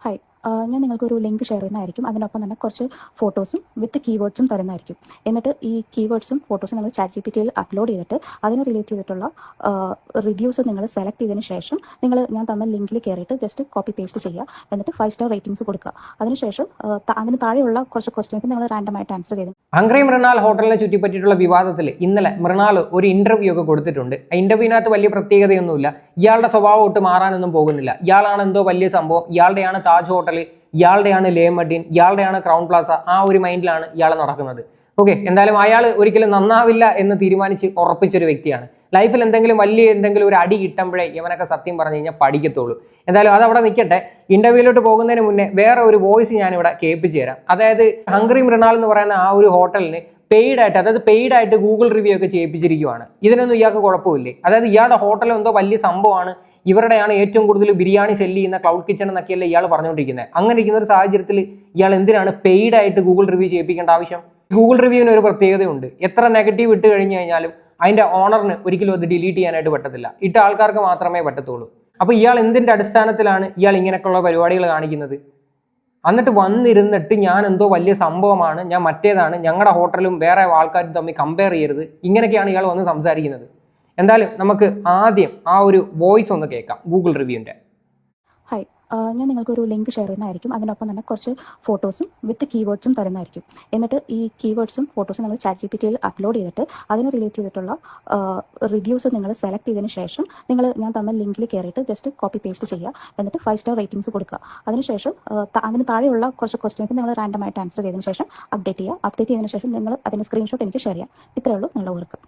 Hi ആ, ഞാൻ നിങ്ങൾക്ക് ഒരു ലിങ്ക് ഷെയർ ചെയ്യുന്നതായിരിക്കും. അതിനൊപ്പം തന്നെ കുറച്ച് ഫോട്ടോസും വിത്ത് കീവേഡ്സും തരുന്നതായിരിക്കും. എന്നിട്ട് ഈ കീവേഡ്സും ഫോട്ടോസും നിങ്ങൾ ചാറ്റ് ജി പി ടിയിൽ അപ്ലോഡ് ചെയ്തിട്ട് അതിന് റിലേറ്റ് ചെയ്തിട്ടുള്ള റിവ്യൂസ് നിങ്ങൾ സെലക്ട് ചെയ്തതിന് ശേഷം നിങ്ങൾ ഞാൻ തന്ന ലിങ്കിൽ കയറിയിട്ട് ജസ്റ്റ് കോപ്പി പേസ്റ്റ് ചെയ്യുക. എന്നിട്ട് ഫൈവ് സ്റ്റാർ റേറ്റിംഗ്സ് കൊടുക്കുക. അതിനുശേഷം അതിന് താഴെയുള്ള കുറച്ച് ക്വസ്റ്റ്യൻസ് നിങ്ങൾ റാൻഡമായിട്ട് ആൻസർ ചെയ്തു. ഹംഗ്രി മൃണാൽ ഹോട്ടലിനെ ചുറ്റിപ്പറ്റിയിട്ടുള്ള വിവാദത്തിൽ ഇന്നലെ മൃണാൾ ഒരു ഇന്റർവ്യൂ ഒക്കെ കൊടുത്തിട്ടുണ്ട്. ആ ഇന്റർവ്യൂവിനകത്ത് വലിയ പ്രത്യേകതയൊന്നുമില്ല. ഇയാളുടെ സ്വഭാവം ഒട്ട് മാറാനൊന്നും പോകുന്നില്ല. ഇയാളാണ് എന്തോ വലിയ സംഭവം. ഇയാളുടെയാണ് താജ് ഹോട്ടൽ ഇയാളുടെയാണ് ലേ മഡീൻ ഇയാളുടെയാണ് ക്രൗൺ പ്ലാസ ആ ഒരു മൈൻഡിലാണ് ഇയാൾ നടക്കുന്നത്. ഓക്കെ എന്തായാലും അയാൾ ഒരിക്കലും നന്നാവില്ല എന്ന് തീരുമാനിച്ച് ഉറപ്പിച്ചൊരു വ്യക്തിയാണ്. ലൈഫിൽ എന്തെങ്കിലും വലിയ എന്തെങ്കിലും ഒരു അടി കിട്ടുമ്പോഴേ ഇവനൊക്കെ സത്യം പറഞ്ഞു കഴിഞ്ഞാൽ പഠിക്കത്തുള്ളൂ. എന്തായാലും അതവിടെ നിൽക്കട്ടെ. ഇന്റർവ്യൂവിലോട്ട് പോകുന്നതിന് മുന്നേ വേറെ ഒരു വോയിസ് ഞാനിവിടെ കേൾപ്പിച്ചു തരാം. അതായത് ഹംഗ്രി മൃണാൾ എന്ന് പറയുന്ന ആ ഒരു ഹോട്ടലിന് പെയ്ഡ് ആയിട്ട് അതായത് പെയ്ഡ് ആയിട്ട് ഗൂഗിൾ റിവ്യൂ ഒക്കെ ചെയ്യിപ്പിച്ചിരിക്കുവാണ്. ഇതിനൊന്നും ഇയാൾക്ക് കുഴപ്പമില്ലേ? അതായത് ഇയാളുടെ ഹോട്ടൽ എന്തോ വലിയ സംഭവമാണ്. ഇവരുടെയാണ് ഏറ്റവും കൂടുതൽ ബിരിയാണി സെല്ല് ചെയ്യുന്ന ക്ലൗഡ് കിച്ചൺ എന്നൊക്കെയല്ലേ ഇയാൾ പറഞ്ഞുകൊണ്ടിരിക്കുന്നത് അങ്ങനെ ഇരിക്കുന്ന ഒരു സാഹചര്യത്തിൽ ഇയാൾ എന്തിനാണ് പെയ്ഡ് ആയിട്ട് ഗൂഗിൾ റിവ്യൂ ചെയ്യിപ്പിക്കേണ്ട ആവശ്യം? ഗൂഗിൾ റിവ്യൂവിന് ഒരു പ്രത്യേകതയുണ്ട്. എത്ര നെഗറ്റീവ് ഇട്ട് കഴിഞ്ഞു കഴിഞ്ഞാലും അതിന്റെ ഓണറിന് ഒരിക്കലും അത് ഡിലീറ്റ് ചെയ്യാനായിട്ട് പറ്റത്തില്ല. ഇട്ട ആൾക്കാർക്ക് മാത്രമേ പറ്റത്തുള്ളൂ. അപ്പോൾ ഇയാൾ എന്തിന്റെ അടിസ്ഥാനത്തിലാണ് ഇയാൾ ഇങ്ങനെയൊക്കെയുള്ള പരിപാടികൾ കാണിക്കുന്നത്? എന്നിട്ട് വന്നിരുന്നിട്ട് ഞാൻ എന്തോ വലിയ സംഭവമാണ് ഞാൻ മറ്റേതാണ് ഞങ്ങളുടെ ഹോട്ടലും വേറെ ആൾക്കാരും തമ്മിൽ കമ്പയർ ചെയ്യരുത് ഇങ്ങനെയൊക്കെയാണ് ഇയാൾ വന്ന് സംസാരിക്കുന്നത്. എന്തായാലും നമുക്ക് ആദ്യം ആ ഒരു വോയിസ് ഒന്ന് കേൾക്കാം ഗൂഗിൾ റിവ്യൂവിന്റെ ഹായ് നിങ്ങൾക്ക് ഒരു ലിങ്ക് ഷെയർ ചെയ്യുന്നതായിരിക്കും. അതിനൊപ്പം തന്നെ കുറച്ച് ഫോട്ടോസും വിത്ത് കീവേഡ്സും തരുന്നതായിരിക്കും. എന്നിട്ട് ഈ കീവേഡ്സും ഫോട്ടോസും നിങ്ങൾ ചാറ്റ് ജി പി ടിയിൽ അപ്ലോഡ് ചെയ്തിട്ട് അതിന് റിലേറ്റ് ചെയ്തിട്ടുള്ള റിവ്യൂസ് നിങ്ങൾ സെലക്ട് ചെയ്തതിന് ശേഷം നിങ്ങൾ ഞാൻ തന്ന ലിങ്കിൽ കയറിയിട്ട് ജസ്റ്റ് കോപ്പി പേസ്റ്റ് ചെയ്യുക. എന്നിട്ട് ഫൈവ് സ്റ്റാർ റേറ്റിംഗ്സ് കൊടുക്കുക. അതിനുശേഷം അതിന് താഴെയുള്ള കുറച്ച് ക്വസ്റ്റ്യൻസ് നിങ്ങൾ റാൻഡമായിട്ട് ആൻസർ ചെയ്തതിന് ശേഷം അപ്ഡേറ്റ് ചെയ്യുക. അപ്ഡേറ്റ് ചെയ്തതിന് ശേഷം നിങ്ങൾ അതിന് സ്ക്രീൻഷോട്ട് എനിക്ക് ഷെയർ ചെയ്യാം ഇത്രയേ ഉള്ളൂ നിങ്ങളുടെ വർക്ക്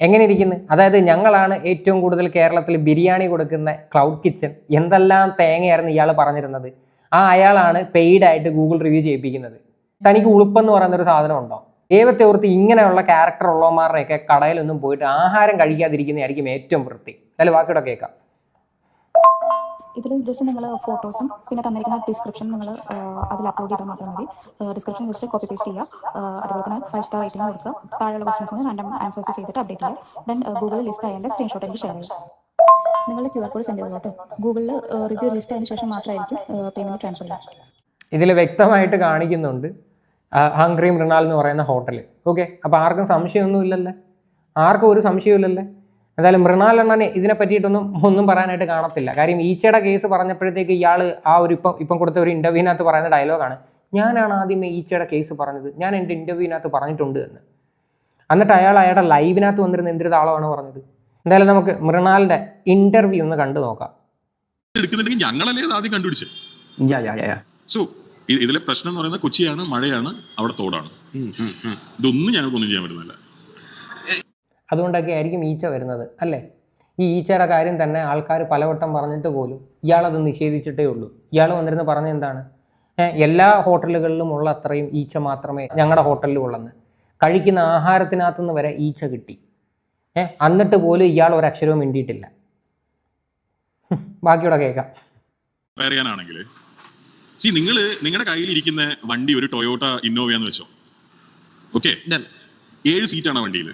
എങ്ങനെ ഇരിക്കുന്നു അതായത് ഞങ്ങളാണ് ഏറ്റവും കൂടുതൽ കേരളത്തിൽ ബിരിയാണി കൊടുക്കുന്ന ക്ലൗഡ് കിച്ചൺ എന്തെല്ലാം തേങ്ങയായിരുന്നു ഇയാൾ പറഞ്ഞിരുന്നത്? ആ അയാളാണ് പെയ്ഡ് ആയിട്ട് ഗൂഗിൾ റിവ്യൂ ചെയ്യിപ്പിക്കുന്നത്. തനിക്ക് ഉളുപ്പെന്ന് പറയുന്നൊരു സാധനം ഉണ്ടോ ദൈവത്തെ ഓർത്ത് ഇങ്ങനെയുള്ള ക്യാരക്ടർ ഉള്ളവന്മാരുടെയൊക്കെ കടയിലൊന്നും പോയിട്ട് ആഹാരം കഴിക്കാതിരിക്കുന്നതായിരിക്കും ഏറ്റവും വൃത്തി. എന്തായാലും വാക്കിയുടെ കേൾക്കാം. ഇതിൽ ജസ്റ്റ് നിങ്ങൾ ഫോട്ടോസും പിന്നെ തന്നിരിക്കുന്ന ഡിസ്ക്രിപ്ഷൻ നിങ്ങൾ അതിൽ അപ്ലോഡ് ചെയ്താൽ മാത്രം മതി. ഡിസ്ക്രിപ്ഷൻ ജസ്റ്റ് കോപ്പി പേസ്റ്റ് ചെയ്യുക അതുപോലെ തന്നെ ഫൈവ് സ്റ്റാർ റേറ്റിംഗ് കൊടുക്കുക. താഴെയുള്ള ക്വസ്റ്റൻസിന് റാൻഡം ആൻസേഴ്സ് ചെയ്തിട്ട് അപ്ഡേറ്റ് ചെയ്യുക ദെൻ ഗൂഗിളിൽ ലിസ്റ്റ് ആയതിന്റെ സ്ക്രീൻഷോട്ട് എനിക്ക് ഷെയർ ചെയ്യുക നിങ്ങളുടെ ക്യു ആർ കോഡ് സെൻഡ് ചെയ്തോട്ടോ ഗൂഗിളിൽ റിവ്യൂ ലിസ്റ്റ് ആയതിനു ശേഷം മാത്രമായിരിക്കും പേയ്മെന്റ് ട്രാൻസ്ഫർ ചെയ്യുക. ഇതിൽ വ്യക്തമായിട്ട് കാണിക്കുന്നുണ്ട് ഹംഗ്രി മൃണാൽ എന്ന് പറയുന്ന ഹോട്ടൽ ഓക്കെ അപ്പോൾ ആർക്കും സംശയമൊന്നുമില്ലല്ലേ? ആർക്കും ഒരു സംശയമില്ലല്ലേ എന്തായാലും മൃണാൽ എണ്ണനെ ഇതിനെ പറ്റിയിട്ടൊന്നും ഒന്നും പറയാനായിട്ട് കാണത്തില്ല. കാര്യം ഈച്ചയുടെ കേസ് പറഞ്ഞപ്പോഴത്തേക്ക് ഇയാൾ ആ ഒരു ഇപ്പം ഇപ്പം കൊടുത്ത ഒരു ഇന്റർവ്യൂവിനകത്ത് പറയുന്ന ഡയലോഗാണ് ഞാനാണ് ആദ്യമേ ഈച്ചയുടെ കേസ് പറഞ്ഞത്. ഞാൻ എന്റെ ഇന്റർവ്യൂവിനകത്ത് പറഞ്ഞിട്ടുണ്ട് എന്ന്. എന്നിട്ട് അയാൾ അയാളുടെ ലൈവിനകത്ത് വന്നിരുന്ന എന്തൊരു താളമാണ് പറഞ്ഞത്? എന്തായാലും നമുക്ക് മൃണാലിന്റെ ഇന്റർവ്യൂ ഒന്ന് കണ്ടു നോക്കാം. എടുക്കുന്നുണ്ടെങ്കിൽ ഞങ്ങളല്ലേ ആദ്യം കണ്ടുപിടിച്ചത്. സോ ഇതിലെ പ്രശ്നം എന്ന് പറയുന്നത് കൊച്ചിയാണ് മഴയാണ് അവിടെ തോടാണ്. ഇതൊന്നും ഞങ്ങൾക്കൊന്നും ചെയ്യാൻ പറ്റുന്നില്ല. അതുകൊണ്ടൊക്കെ ആയിരിക്കും ഈച്ച വരുന്നത് അല്ലേ? ഈ ഈച്ചയുടെ കാര്യം തന്നെ ആൾക്കാർ പലവട്ടം പറഞ്ഞിട്ട് പോലും ഇയാളത് നിഷേധിച്ചിട്ടേ ഉള്ളൂ. ഇയാൾ വന്നിരുന്ന് പറഞ്ഞ എന്താണ്? എല്ലാ ഹോട്ടലുകളിലും ഉള്ള അത്രയും ഈച്ച മാത്രമേ ഞങ്ങളുടെ ഹോട്ടലിലും ഉള്ളെന്ന്. കഴിക്കുന്ന ആഹാരത്തിനകത്തുനിന്ന് വരെ ഈച്ച കിട്ടി. ഏ എന്നിട്ട് പോലും ഇയാൾ ഒരക്ഷരവും മിണ്ടിയിട്ടില്ല. ബാക്കിയോടെ ബാക്കിയൂടെ കേൾക്കാം. പറയാനാണെങ്കിൽ ശരി സി നിങ്ങൾ നിങ്ങളുടെ കയ്യിൽ ഇരിക്കുന്ന വണ്ടി ഒരു ടൊയോട്ട ഇന്നോവ എന്ന് വെച്ചോ. ഓക്കെ? ഏഴ് സീറ്റാണ് വണ്ടിയിൽ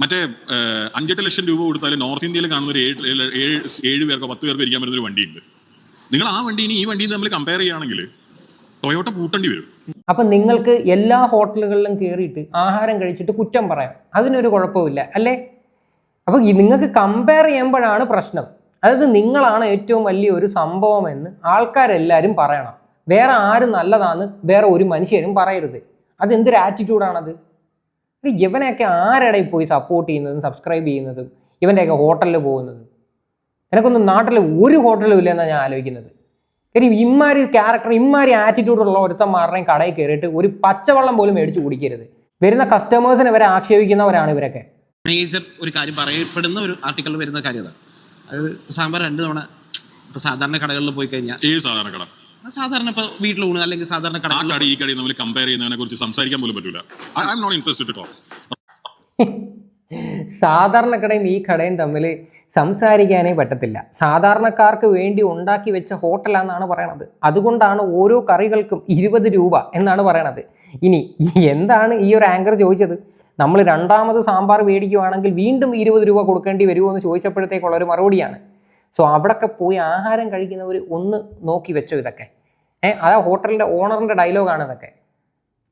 മറ്റേ അഞ്ചെട്ട് ലക്ഷം രൂപ കൊടുത്താൽ നോർത്ത് ഇന്ത്യയിൽ കാണുന്ന ഒരു ഏഴ് ഏഴ് ഏഴ് പേർക്കോ പത്ത് പേർക്കോ ഇരിക്കാൻ പറ്റുന്ന ഒരു വണ്ടിയുണ്ട്. നിങ്ങൾ ആ വണ്ടിയും ഈ വണ്ടിയും തമ്മിൽ കമ്പയർ ചെയ്യുകയാണെങ്കിൽ ടൊയോട്ട പൂട്ടേണ്ടി വരും. അപ്പം നിങ്ങൾക്ക് എല്ലാ ഹോട്ടലുകളിലും കയറിയിട്ട് ആഹാരം കഴിച്ചിട്ട് കുറ്റം പറയാം. അതിനൊരു കുഴപ്പമില്ല അല്ലേ? അപ്പോൾ നിങ്ങൾക്ക് കമ്പയർ ചെയ്യുമ്പോഴാണ് പ്രശ്നം. അതായത് നിങ്ങളാണ് ഏറ്റവും വലിയ ഒരു സംഭവമെന്ന് ആൾക്കാരെല്ലാവരും പറയണം. വേറെ ആരും നല്ലതാന്ന് വേറെ ഒരു മനുഷ്യരും പറയരുത്. അതെന്തൊരു ആറ്റിറ്റ്യൂഡാണത് ഒരു ഇവനെയൊക്കെ ആരുടെ പോയി സപ്പോർട്ട് ചെയ്യുന്നതും സബ്സ്ക്രൈബ് ചെയ്യുന്നതും? ഇവന്റെയൊക്കെ ഹോട്ടലിൽ പോകുന്നതും? എനിക്കൊന്നും നാട്ടിൽ ഒരു ഹോട്ടലും ഇല്ല എന്നാണ് ഞാൻ ആലോചിക്കുന്നത്. കാര്യം ഇമ്മാരി ക്യാരക്ടർ ഇമ്മാരി ആറ്റിറ്റ്യൂഡുള്ള ഒരുത്തന്മാരുടെയും കടയിൽ കയറിയിട്ട് ഒരു പച്ചവെള്ളം പോലും മേടിച്ച് കുടിക്കരുത്. വരുന്ന കസ്റ്റമേഴ്സിനെ വരെ ആക്ഷേപിക്കുന്നവരാണ് ഇവരൊക്കെ. മേജർ ഒരു കാര്യം പറയപ്പെടുന്ന ഒരു ആർട്ടിക്കിളിൽ വരുന്ന കാര്യം അതാണ്. അതായത് സാമ്പാർ രണ്ട് തവണ ഇപ്പൊ സാധാരണ കടകളിൽ പോയി കഴിഞ്ഞാൽ ഈ സാധാരണ കട. സാധാരണ ഇപ്പൊ വീട്ടിൽ ഊണ് അല്ലെങ്കിൽ സാധാരണ ആ കടകളിൽ കട ഈ കടി തമ്മിൽ കമ്പയർ ചെയ്യുന്നതിനെ കുറിച്ച് സംസാരിക്കാൻ പോലും പറ്റൂല. I am not interested to സാധാരണക്കടയും ഈ കടയും തമ്മിൽ സംസാരിക്കാനേ പറ്റത്തില്ല. സാധാരണക്കാർക്ക് വേണ്ടി ഉണ്ടാക്കി വെച്ച ഹോട്ടലാണെന്നാണ് പറയണത്. അതുകൊണ്ടാണ് ഓരോ കറികൾക്കും ഇരുപത് രൂപ എന്നാണ് പറയണത്. ഇനി എന്താണ് ഈ ഒരു ആങ്കർ ചോദിച്ചത്? നമ്മൾ രണ്ടാമത് സാമ്പാർ മേടിക്കുവാണെങ്കിൽ വീണ്ടും ഇരുപത് രൂപ കൊടുക്കേണ്ടി വരുമോ എന്ന് ചോദിച്ചപ്പോഴത്തേക്കുള്ള ഒരു മറുപടിയാണ്. സോ അവിടെയൊക്കെ പോയി ആഹാരം കഴിക്കുന്നവർ ഒന്ന് നോക്കി വെച്ചോ ഇതൊക്കെ. ഏ അതാ ഹോട്ടലിന്റെ ഓണറിന്റെ ഡയലോഗാണ് ഇതൊക്കെ.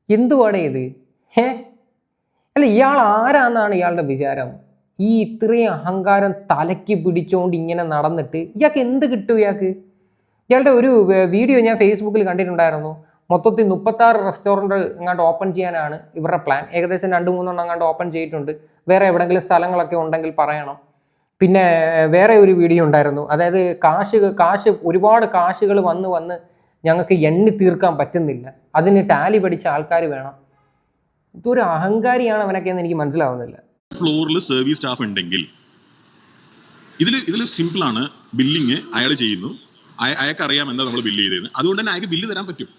എന്തുവാണ് ഇത്? ഏ അല്ല ഇയാൾ ആരാന്നാണ് ഇയാളുടെ വിചാരം? ഈ ഇത്രയും അഹങ്കാരം തലയ്ക്ക് പിടിച്ചുകൊണ്ട് ഇങ്ങനെ നടന്നിട്ട് ഇയാൾക്ക് എന്ത് കിട്ടും ഇയാൾക്ക്? ഇയാളുടെ ഒരു വീഡിയോ ഞാൻ ഫേസ്ബുക്കിൽ കണ്ടിട്ടുണ്ടായിരുന്നു. മൊത്തത്തിൽ മുപ്പത്താറ് റെസ്റ്റോറന്റ് എങ്ങാണ്ട് ഓപ്പൺ ചെയ്യാനാണ് ഇവരുടെ പ്ലാൻ. ഏകദേശം രണ്ട് മൂന്നെണ്ണം എങ്ങാണ്ട് ഓപ്പൺ ചെയ്തിട്ടുണ്ട്. വേറെ എവിടെയെങ്കിലും സ്ഥലങ്ങളൊക്കെ ഉണ്ടെങ്കിൽ പറയണം. പിന്നെ വേറെ ഒരു വീഡിയോ ഉണ്ടായിരുന്നു. അതായത് കാശ് കാശ് ഒരുപാട് കാശുകൾ വന്ന് വന്ന് ഞങ്ങൾക്ക് എണ്ണി തീർക്കാൻ പറ്റുന്നില്ല. അതിന് ടാലി പഠിച്ച ആൾക്കാർ വേണം. ഇതൊരു അഹങ്കാരിയാണ് അവനൊക്കെ എന്ന് എനിക്ക് മനസ്സിലാവുന്നില്ല. ഫ്ലോറിൽ സർവീസ് സ്റ്റാഫ് ഉണ്ടെങ്കിൽ ഇതിൽ ഇതിൽ സിമ്പിൾ ആണ്. ബില്ലിങ് അയാൾ ചെയ്യുന്നു. അയാൾക്ക് അറിയാം എന്താ നമ്മൾ ബില്ല് ചെയ്തതെന്ന് അതുകൊണ്ട് തന്നെ അയാൾക്ക് ബില്ല് തരാൻ പറ്റും.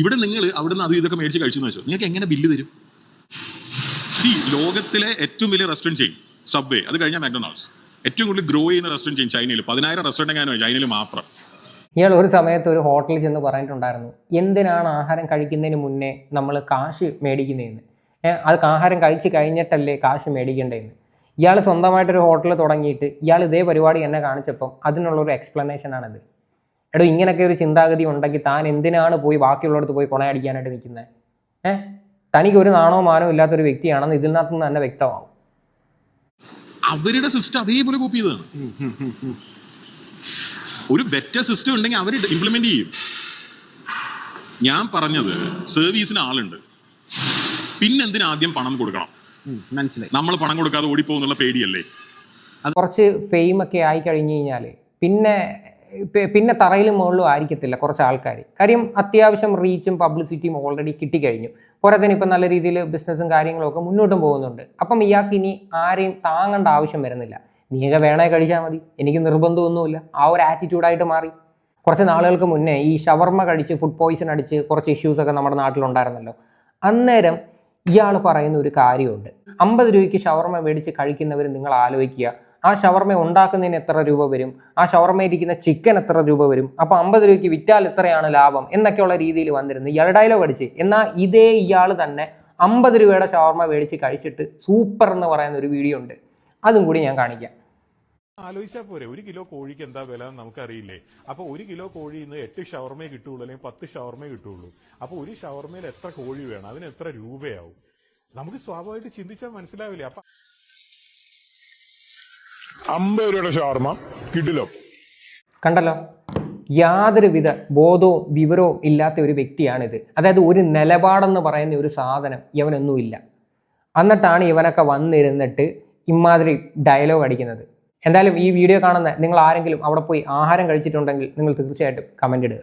ഇവിടെ നിങ്ങൾ അവിടുന്ന് അതും ഇതൊക്കെ മേടിച്ച് കഴിച്ചു എന്ന് വെച്ചോ. നിങ്ങൾക്ക് എങ്ങനെ ബില്ല് തരും? സി ലോകത്തിലെ ഏറ്റവും വലിയ റെസ്റ്റോറന്റ് ചെയ്യും സബ്വേ അത് കഴിഞ്ഞാൽ മാക്ഡൊണാൾഡ്സ് ഏറ്റവും കൂടുതൽ ഗ്രോ ചെയ്യുന്ന റെസ്റ്റോറന്റ് ചെയിൻ ചൈനയിൽ. പതിനായിരം റെസ്റ്റോറന്റ് എങ്ങാനോ ചൈനയിൽ മാത്രം. ഇയാൾ ഒരു സമയത്ത് ഒരു ഹോട്ടലിൽ ചെന്ന് പറഞ്ഞിട്ടുണ്ടായിരുന്നു എന്തിനാണ് ആഹാരം കഴിക്കുന്നതിന് മുന്നേ നമ്മൾ കാശ് മേടിക്കുന്നതെന്ന്? അത് ആഹാരം കഴിച്ച് കഴിഞ്ഞിട്ടല്ലേ കാശ് മേടിക്കേണ്ടതെന്ന്? ഇയാൾ സ്വന്തമായിട്ടൊരു ഹോട്ടൽ തുടങ്ങിയിട്ട് ഇയാൾ ഇതേ പരിപാടി എന്നെ കാണിച്ചപ്പം അതിനുള്ളൊരു എക്സ്പ്ലനേഷനാണിത് എടോ ഇങ്ങനെയൊക്കെ ഒരു ചിന്താഗതി ഉണ്ടെങ്കിൽ താൻ എന്തിനാണ് പോയി ബാക്കിയുള്ളടത്ത് പോയി കൊണയടിക്കാനായിട്ട് നിൽക്കുന്നത്? ഏഹ് തനിക്ക് ഒരു നാണോ മാനോ ഇല്ലാത്തൊരു വ്യക്തിയാണെന്ന് ഇതിനകത്തുനിന്ന് തന്നെ വ്യക്തമാവും. അവരുടെ സിസ്റ്റം അതേപോലെ കോപ്പി ചെയ്തതാണ്. ഒരു ബെറ്റർ സിസ്റ്റം ഉണ്ടെങ്കിൽ അവർ ഇംപ്ലിമെന്റ് ചെയ്യും. ഞാൻ പറഞ്ഞത് സർവീസിന് ആളുണ്ട്. പിന്നെന്തിന് ആദ്യം പണം കൊടുക്കണം? മനസ്സിലായി. നമ്മൾ പണം കൊടുക്കാതെ ഓടിപ്പോകുന്നുള്ള പേടിയല്ലേ? കുറച്ച് ഫെയിം ഒക്കെ ആയി കഴിഞ്ഞു കഴിഞ്ഞാൽ പിന്നെ പിന്നെ തറയിലും മുകളിലും ആയിരിക്കത്തില്ല കുറച്ച് ആൾക്കാർ കാര്യം അത്യാവശ്യം റീച്ചും പബ്ലിസിറ്റിയും ഓൾറെഡി കിട്ടിക്കഴിഞ്ഞു. പോരാ തന്നെ ഇപ്പം നല്ല രീതിയിൽ ബിസിനസ്സും കാര്യങ്ങളൊക്കെ മുന്നോട്ടും പോകുന്നുണ്ട്. അപ്പം ഇയാൾക്ക് ഇനി ആരെയും താങ്ങേണ്ട ആവശ്യം വരുന്നില്ല. നീയൊക്കെ വേണേ കഴിച്ചാൽ മതി. എനിക്ക് നിർബന്ധമൊന്നുമില്ല. ആ ഒരു ആറ്റിറ്റ്യൂഡായിട്ട് മാറി. കുറച്ച് നാളുകൾക്ക് മുന്നേ ഈ ഷവർമ്മ കഴിച്ച് ഫുഡ് പോയിസൺ അടിച്ച് കുറച്ച് ഇഷ്യൂസ് ഒക്കെ നമ്മുടെ നാട്ടിലുണ്ടായിരുന്നല്ലോ. അന്നേരം ഇയാൾ പറയുന്ന ഒരു കാര്യമുണ്ട്. അമ്പത് രൂപയ്ക്ക് ഷവർമ്മ മേടിച്ച് കഴിക്കുന്നവർ നിങ്ങൾ ആലോചിക്കുക. ആ ഷവർമ ഉണ്ടാക്കുന്നതിന് എത്ര രൂപ വരും? ആ ഷവർമ്മ ഇരിക്കുന്ന ചിക്കൻ എത്ര രൂപ വരും? അപ്പോൾ അമ്പത് രൂപയ്ക്ക് വിറ്റാൽ എത്രയാണ് ലാഭം? എന്നൊക്കെയുള്ള രീതിയിൽ വന്നിരുന്നു. ഇയാൾ ഡയലോഗ് അടിച്ച് എന്നാൽ ഇതേ ഇയാൾ തന്നെ അമ്പത് രൂപയുടെ ഷവർമ മേടിച്ച് കഴിച്ചിട്ട് സൂപ്പർ എന്ന് പറയുന്ന ഒരു വീഡിയോ ഉണ്ട്. അതും കൂടി ഞാൻ കാണിക്കാം. ആലോചിച്ചാൽ പോരെ. ഒരു കിലോ കോഴിക്ക് എന്താ വില നമുക്കറിയില്ലേ? അപ്പൊ ഒരു കിലോ കോഴി ഇന്ന് എട്ട് ഷവർമേ കിട്ടുള്ളൂ അല്ലെങ്കിൽ പത്ത് ഷവർമേ കിട്ടുള്ളൂ. അപ്പൊ ഒരു ഷവർമയിൽ എത്ര കോഴി വേണം? അതിന് എത്ര രൂപയാവും? നമുക്ക് സ്വാഭാവികമായിട്ട് ചിന്തിച്ചാൽ മനസ്സിലാവില്ലേ? അപ്പൊ അമ്പത് രൂപയുടെ ഷവർമ കിട്ടിലോ? കണ്ടല്ലോ? യാതൊരുവിധ ബോധവും വിവരവും ഇല്ലാത്ത ഒരു വ്യക്തിയാണിത്. അതായത് ഒരു നിലപാടെന്ന് പറയുന്ന ഒരു സാധനം ഇവനൊന്നുമില്ല. എന്നിട്ടാണ് ഇവനൊക്കെ വന്നിരുന്നിട്ട് ഇമാതിരി ഡയലോഗ് അടിക്കുന്നത്. എന്തായാലും ഈ വീഡിയോ കാണുന്ന നിങ്ങൾ ആരെങ്കിലും അവിടെ പോയി ആഹാരം കഴിച്ചിട്ടുണ്ടെങ്കിൽ നിങ്ങൾ തീർച്ചയായിട്ടും കമന്റ് ഇടുക.